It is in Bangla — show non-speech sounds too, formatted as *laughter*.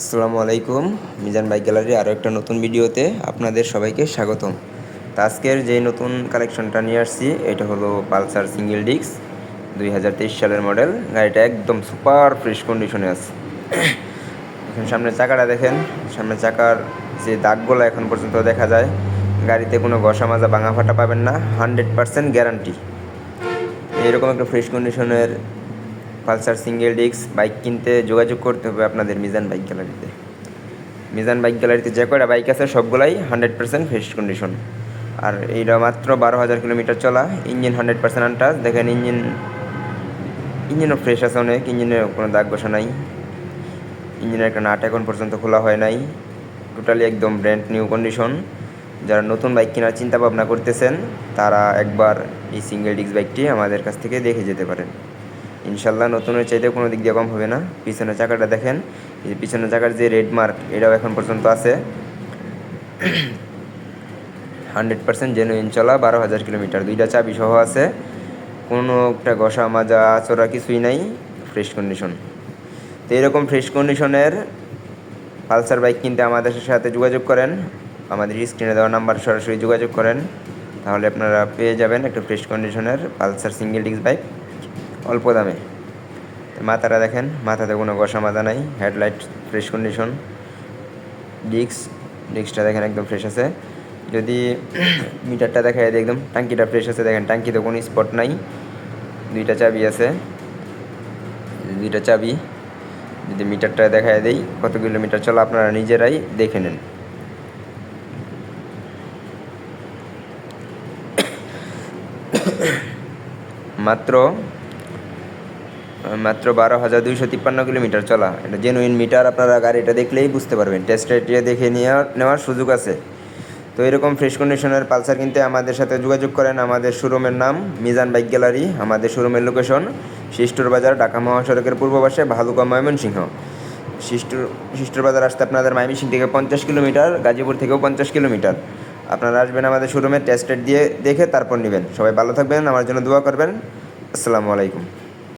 আসসালামু আলাইকুম, মিজান বাইক গ্যালারি আরও একটা নতুন ভিডিওতে আপনাদের সবাইকে স্বাগতম। তো আজকের যে নতুন কালেকশনটা নিয়ে আসছি, এটা হলো পালসার সিঙ্গেল ডিক্স দুই হাজার তেইশ সালের মডেল। গাড়িটা একদম সুপার ফ্রেশ কন্ডিশনে আছে। এখন সামনের চাকাটা দেখেন, সামনের চাকার যে দাগগুলো এখন পর্যন্ত দেখা যায়, গাড়িতে কোনো ঘষা মাজা ভাঙা ফাটা পাবেন না, হান্ড্রেড পারসেন্ট গ্যারান্টি। এরকম একটা ফ্রেশ কন্ডিশনের পালসার সিঙ্গেল ডিস্ক, বাইক কিনতে যোগাযোগ করতে হবে আপনাদের মিজান বাইক গ্যালারিতে। মিজান বাইক গ্যালারিতে যে কয়টা বাইক আছে সবগুলাই হান্ড্রেড পার্সেন্ট ফ্রেশ কন্ডিশন আর এইটা মাত্র বারো হাজার কিলোমিটার চলা, ইঞ্জিন হান্ড্রেড পার্সেন্ট আনটাচ দেখেন ইঞ্জিন, ইঞ্জিনও ফ্রেশ আছে অনেক ইঞ্জিনে কোনো দাগ বসা নাই। ইঞ্জিনের একটা নাট এখন পর্যন্ত খোলা হয় নাই। টোটালি একদম ব্র্যান্ড নিউ কন্ডিশন যারা নতুন বাইক কেনার চিন্তা ভাবনা করতেছেন, তারা একবার এই সিঙ্গেল ডিস্ক বাইকটি আমাদের কাছ থেকে দেখে যেতে পারেন। ইনশাল্লাহ নতুনের চাইতে কোনো দিক দিয়ে কম হবে না। পিছনের চাকাটা দেখেন পিছনের চাকার যে রেড মার্ক এটাও এখন পর্যন্ত আছে। হান্ড্রেড পার্সেন্ট জেনুইন চলা বারো হাজার কিলোমিটার। দুইটা চাবি সহ আছে। কোনো একটা ঘষা, মাজা, আচরা কিছুই নাই ফ্রেশ কন্ডিশন তো এরকম ফ্রেশ কন্ডিশনের পালসার বাইক কিনতে আমাদের সাথে যোগাযোগ করেন। আমাদের স্ক্রিনে দেওয়া নাম্বার সরাসরি যোগাযোগ করেন। তাহলে আপনারা পেয়ে যাবেন একটা ফ্রেশ কন্ডিশনের পালসার সিঙ্গেল ডিস্ক বাইক অল্প দামে। মাথাটা দেখেন, মাথাতে কোনো ঘষা মাথা নাই, হেডলাইট, ফ্রেশ কন্ডিশন। ডিস্ক, ডিস্কটা দেখেন একদম ফ্রেশ আছে। যদি *clears throat* মিটারটা দেখা যায় একদম, টাঙ্কিটা ফ্রেশ আছে, দেখেন টাঙ্কিতে কোনো স্পট নাই। দুইটা চাবি আছে। দুইটা চাবি। যদি মিটারটা দেখা দেই, কত কিলোমিটার চলা আপনারা নিজেরাই দেখে নেন। মাত্র মাত্র বারো হাজার দুইশো তিপ্পান্ন কিলোমিটার চলা। এটা জেনুইন মিটার আপনারা গাড়িটা দেখলেই বুঝতে পারবেন। টেস্ট রাইটিয়ে দেখে নেওয়ার নেওয়ার সুযোগ আছে। তো এরকম ফ্রেশ কন্ডিশনের পালসার কিনতে আমাদের সাথে যোগাযোগ করেন। আমাদের শোরুমের নাম মিজান বাইক গ্যালারি, আমাদের শোরুমের লোকেশন শিষ্টুর বাজার, ঢাকা মহাসড়কের পূর্ব পাশে ভালুকা ময়মনসিংহ। শিষ্টুর শিষ্টুর বাজার আসতে আপনাদের ময়মনসিং থেকে পঞ্চাশ কিলোমিটার, গাজীপুর থেকেও পঞ্চাশ কিলোমিটার। আপনারা আসবেন আমাদের শোরুমে টেস্ট দিয়ে দেখে তারপর নেবেন। সবাই ভালো থাকবেন, আমার জন্য দোয়া করবেন। আসসালামু আলাইকুম।